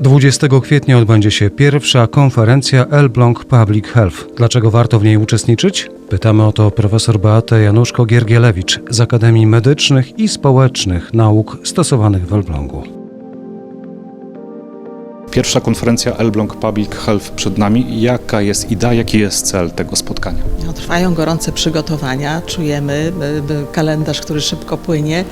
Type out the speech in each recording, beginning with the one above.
20 kwietnia odbędzie się pierwsza konferencja Elbląg Public Health. Dlaczego warto w niej uczestniczyć? Pytamy o to profesor Beatę Januszko-Giergielewicz z Akademii Medycznych i Społecznych Nauk Stosowanych w Elblągu. Pierwsza konferencja Elbląg Public Health przed nami. Jaka jest idea, jaki jest cel tego spotkania? No, Trwają gorące przygotowania, czujemy kalendarz, który szybko płynie.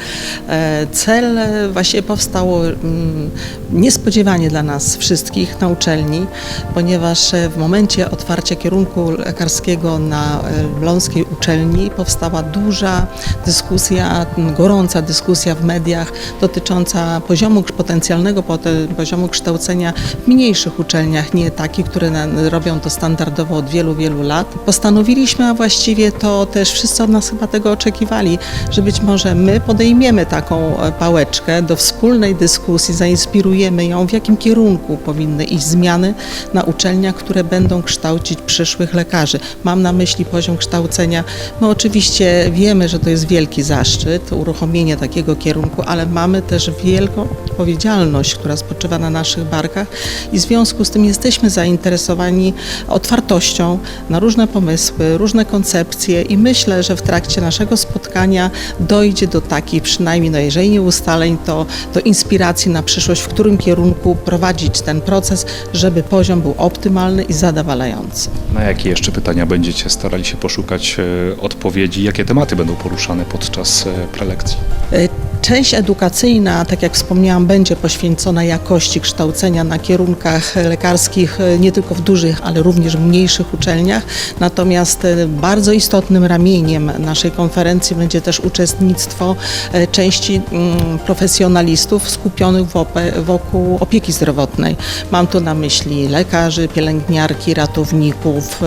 E, Cel e, właśnie powstał mm, niespodziewanie dla nas wszystkich na uczelni, ponieważ e, w momencie otwarcia kierunku lekarskiego na Bląskiej uczelni powstała duża dyskusja, gorąca dyskusja w mediach dotycząca poziomu, potencjalnego pote- poziomu kształcenia w mniejszych uczelniach, nie takich, które robią to standardowo od wielu, wielu lat. Postanowiliśmy, a właściwie to też wszyscy od nas chyba tego oczekiwali, że być może my podejmiemy taką e, pałeczkę do wspólnej dyskusji, zainspirujemy ją, w jakim kierunku powinny iść zmiany na uczelniach, które będą kształcić przyszłych lekarzy. Mam na myśli poziom kształcenia. My oczywiście wiemy, że to jest wielki zaszczyt, uruchomienie takiego kierunku, ale mamy też wielką odpowiedzialność, która spoczywa na naszych barkach i w związku z tym jesteśmy zainteresowani otwartością na różne pomysły, różne koncepcje i myślę, że w trakcie naszego spotkania dojdzie do takich przynajmniej, no jeżeli nie ustaleń, to do inspiracji na przyszłość, w którym kierunku prowadzić ten proces, żeby poziom był optymalny i zadowalający. Na jakie jeszcze pytania będziecie starali się poszukać e, odpowiedzi? Jakie tematy będą poruszane podczas e, prelekcji? Część edukacyjna, tak jak wspomniałam, będzie poświęcona jakości kształcenia na kierunkach lekarskich y, nie tylko w dużych, ale również w mniejszych uczelniach. Natomiast y, bardzo istotnym ramieniem naszej konferencji będzie też uczestnictwo y, części mm, profesjonalistów skupionych wokół opieki zdrowotnej. Mam tu na myśli lekarzy, pielęgniarki, ratowników,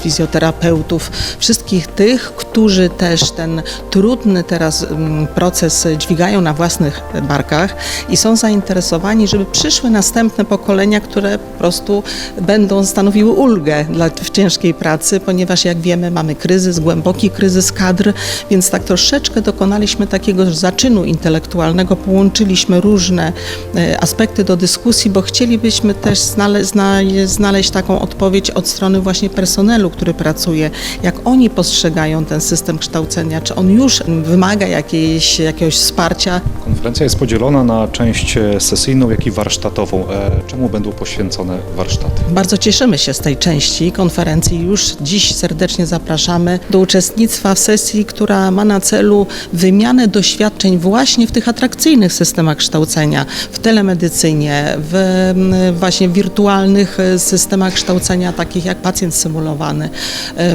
fizjoterapeutów, wszystkich tych, którzy też ten trudny teraz mm, proces dźwigają na własnych barkach i są zainteresowani, żeby przyszły następne pokolenia, które po prostu będą stanowiły ulgę dla, w ciężkiej pracy, ponieważ jak wiemy mamy kryzys, głęboki kryzys kadr, więc tak troszeczkę dokonaliśmy takiego zaczynu intelektualnego, połączyliśmy różne e, aspekty do dyskusji, bo chcielibyśmy też znale, zna, znaleźć taką odpowiedź od strony właśnie personelu, który pracuje, jak oni postrzegają ten system kształcenia, czy on już wymaga jakiejś, jakiegoś wsparcia, Konferencja jest podzielona na część e, sesyjną, jak i warsztatową. E, Czemu będą poświęcone warsztaty? Bardzo cieszymy się z tej części konferencji. Już dziś serdecznie zapraszamy do uczestnictwa w sesji, która ma na celu wymianę doświadczeń właśnie w tych atrakcyjnych systemach kształcenia, w telemedycynie, w właśnie wirtualnych e, systemach kształcenia, takich jak pacjent symulowany.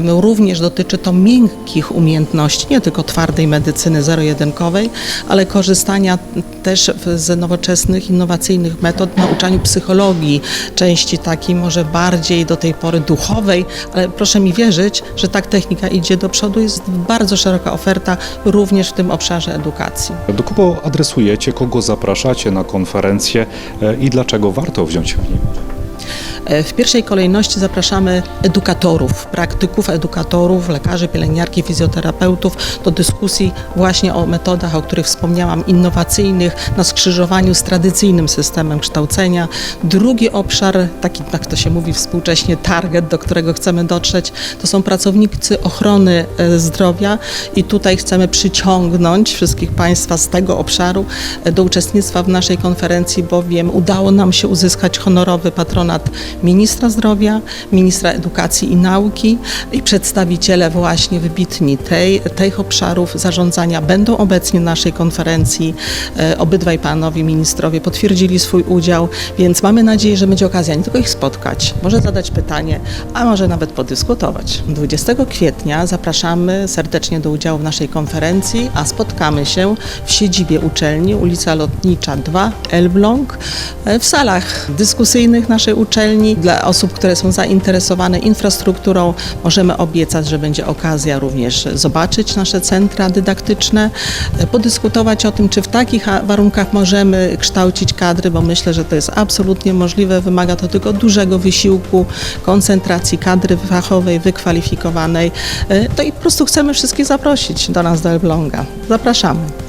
Również dotyczy to miękkich umiejętności, nie tylko twardej medycyny zero-jedynkowej, ale korzystania też z nowoczesnych, innowacyjnych metod nauczaniu psychologii, części takiej może bardziej do tej pory duchowej, ale proszę mi wierzyć, że tak technika idzie do przodu, jest bardzo szeroka oferta również w tym obszarze edukacji. Do kogo adresujecie, kogo zapraszacie na konferencję e, i dlaczego warto wziąć w? E, W pierwszej kolejności zapraszamy edukatorów, praktyków, edukatorów, lekarzy, pielęgniarki, fizjoterapeutów do dyskusji właśnie o metodach, o których wspomniałam, innowacyjnych, na skrzyżowaniu z tradycyjnym systemem kształcenia. Drugi obszar, taki jak to się mówi współcześnie, target, do którego chcemy dotrzeć, to są pracownicy ochrony e, zdrowia i tutaj chcemy przyciągnąć wszystkich Państwa z tego obszaru e, do uczestnictwa w naszej konferencji, bowiem udało nam się uzyskać honorowy patronat ministra zdrowia, ministra edukacji i nauki i przedstawiciele właśnie wybitni tej, tych obszarów zarządzania będą obecni na naszej konferencji. E, Obydwaj panowie ministrowie potwierdzili swój udział, więc mamy nadzieję, że będzie okazja nie tylko ich spotkać, może zadać pytanie, a może nawet podyskutować. 20 kwietnia zapraszamy serdecznie do udziału w naszej konferencji, a spotkamy się w siedzibie uczelni, ulica Lotnicza 2, Elbląg, e, w salach dyskusyjnych naszej uczelni. Dla osób, które są zainteresowane infrastrukturą, możemy obiecać, że będzie okazja również zobaczyć nasze centra dydaktyczne, podyskutować o tym, czy w takich warunkach możemy kształcić kadry, bo myślę, że to jest absolutnie możliwe. Wymaga to tylko dużego wysiłku, koncentracji kadry fachowej, wykwalifikowanej. E, To i po prostu chcemy wszystkich zaprosić do nas do Elbląga. Zapraszamy.